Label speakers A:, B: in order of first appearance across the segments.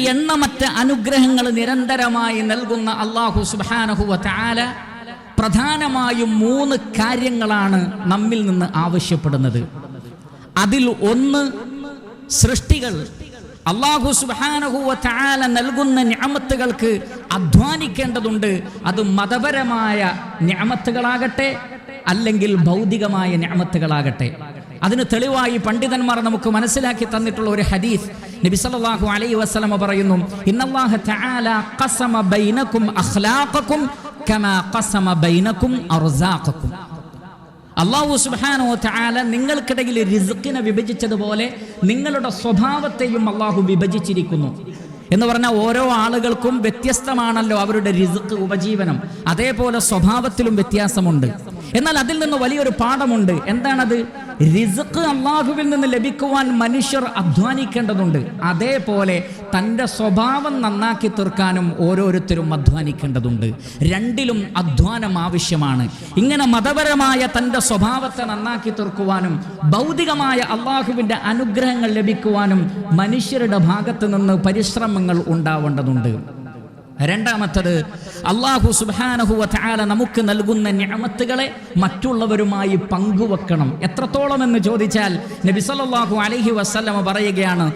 A: എണ്ണമറ്റ അനുഗ്രഹങ്ങൾ നിരന്തരമായി നൽകുന്ന അള്ളാഹു സുബാനഹുവ താല പ്രധാനമായും മൂന്ന് കാര്യങ്ങളാണ് നമ്മിൽ നിന്ന് ആവശ്യപ്പെടുന്നത്. അതിൽ ഒന്ന് സൃഷ്ടികൾ. അള്ളാഹു സുബാനഹുവ താല നൽകുന്ന ഞാമത്തുകൾക്ക് അധ്വാനിക്കേണ്ടതുണ്ട്. അത് മതപരമായ ഞാമത്തുകളാകട്ടെ അല്ലെങ്കിൽ ഭൗതികമായ ഞാമത്തുകളാകട്ടെ അതിന് തെളിവായി പണ്ഡിതന്മാർ നമുക്ക് മനസ്സിലാക്കി തന്നിട്ടുള്ള ഒരു ഹദീസ്. നബി സല്ലല്ലാഹു അലൈഹി പറയുന്നു തആല ബൈനകും അഖ്ലാഖകും കമാ ബൈനകും അർസാഖകും. അള്ളാഹു സുബ്ഹാനഹു ചാല നിങ്ങൾക്കിടയിൽ റിസുക്കിനെ വിഭജിച്ചതുപോലെ നിങ്ങളുടെ സ്വഭാവത്തെയും അള്ളാഹു വിഭജിച്ചിരിക്കുന്നു. എന്ന് പറഞ്ഞാൽ ഓരോ ആളുകൾക്കും വ്യത്യസ്തമാണല്ലോ അവരുടെ റിസുക്ക് ഉപജീവനം. അതേപോലെ സ്വഭാവത്തിലും വ്യത്യാസമുണ്ട്. എന്നാൽ അതിൽ നിന്ന് വലിയൊരു പാഠമുണ്ട്. എന്താണത്? റിസ്ക് അള്ളാഹുവിൽ നിന്ന് ലഭിക്കുവാൻ മനുഷ്യർ അധ്വാനിക്കേണ്ടതുണ്ട്. അതേപോലെ തന്റെ സ്വഭാവം നന്നാക്കി തീർക്കാനും ഓരോരുത്തരും അധ്വാനിക്കേണ്ടതുണ്ട്. രണ്ടിലും അധ്വാനം ആവശ്യമാണ്. ഇങ്ങനെ മതപരമായ തന്റെ സ്വഭാവത്തെ നന്നാക്കി തീർക്കുവാനും ഭൗതികമായ അള്ളാഹുവിന്റെ അനുഗ്രഹങ്ങൾ ലഭിക്കുവാനും മനുഷ്യരുടെ ഭാഗത്ത് നിന്ന് പരിശ്രമങ്ങൾ ഉണ്ടാവേണ്ടതുണ്ട്. രണ്ടാമത്തത് അള്ളാഹു സുബാനഹുവ നമുക്ക് നൽകുന്ന ഞാമത്തുകളെ മറ്റുള്ളവരുമായി പങ്കുവെക്കണം എത്രത്തോളം എന്ന് ചോദിച്ചാൽ നബി അലഹി വസല്ലമ പറയുകയാണ്.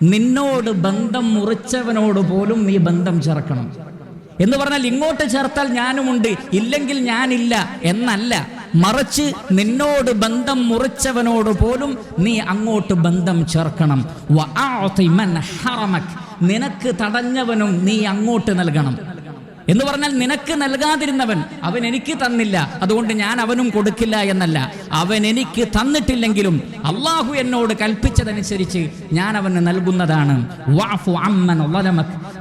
A: നിന്നോട് ബന്ധം മുറിച്ചവനോട് പോലും നീ ബന്ധം ചേർക്കണം എന്ന് പറഞ്ഞാൽ ഇങ്ങോട്ട് ചേർത്താൽ ഞാനുമുണ്ട് ഇല്ലെങ്കിൽ ഞാനില്ല എന്നല്ല മറിച്ച് നിന്നോട് ബന്ധം മുറിച്ചവനോട് പോലും നീ അങ്ങോട്ട് ബന്ധം ചേർക്കണം. നിനക്ക് തടഞ്ഞവനും നീ അങ്ങോട്ട് നൽകണം. എന്ന് പറഞ്ഞാൽ നിനക്ക് നൽകാതിരുന്നവൻ അവൻ എനിക്ക് തന്നില്ല. അതുകൊണ്ട് ഞാൻ അവനും കൊടുക്കില്ല എന്നല്ല. അവൻ എനിക്ക് തന്നിട്ടില്ലെങ്കിലും അള്ളാഹു എന്നോട് കൽപ്പിച്ചതനുസരിച്ച് ഞാൻ അവന് നൽകുന്നതാണ്.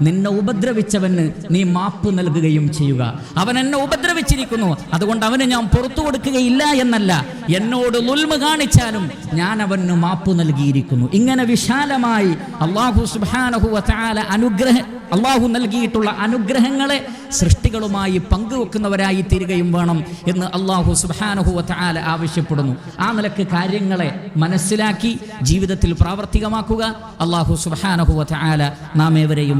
A: നിന്നെ ഉപദ്രവിച്ചവന് നീ മാപ്പ് നൽകുകയും ചെയ്യുക. അവൻ എന്നെ ഉപദ്രവിച്ചിരിക്കുന്നു. അതുകൊണ്ട് അവന് ഞാൻ പുറത്തു കൊടുക്കുകയില്ല എന്നല്ല. എന്നോട് ലുൽമ കാണിച്ചാലും ഞാൻ അവന് മാപ്പ് നൽകിയിരിക്കുന്നു. ഇങ്ങനെ വിശാലമായി അള്ളാഹു സുബ്ഹാനഹു വ തആല അനുഗ്രഹ അള്ളാഹു നൽകിയിട്ടുള്ള അനുഗ്രഹങ്ങളെ സൃഷ്ടികളുമായി പങ്കുവെക്കുന്നവരായി തീരുകയും വേണം എന്ന് അള്ളാഹു സുബാനഹു വാല ആവശ്യപ്പെടുന്നു. ആ നിലയ്ക്ക് കാര്യങ്ങളെ മനസ്സിലാക്കി ജീവിതത്തിൽ പ്രാവർത്തികമാക്കുക. അള്ളാഹു സുബാനഹു വാല നാം ഏവരെയും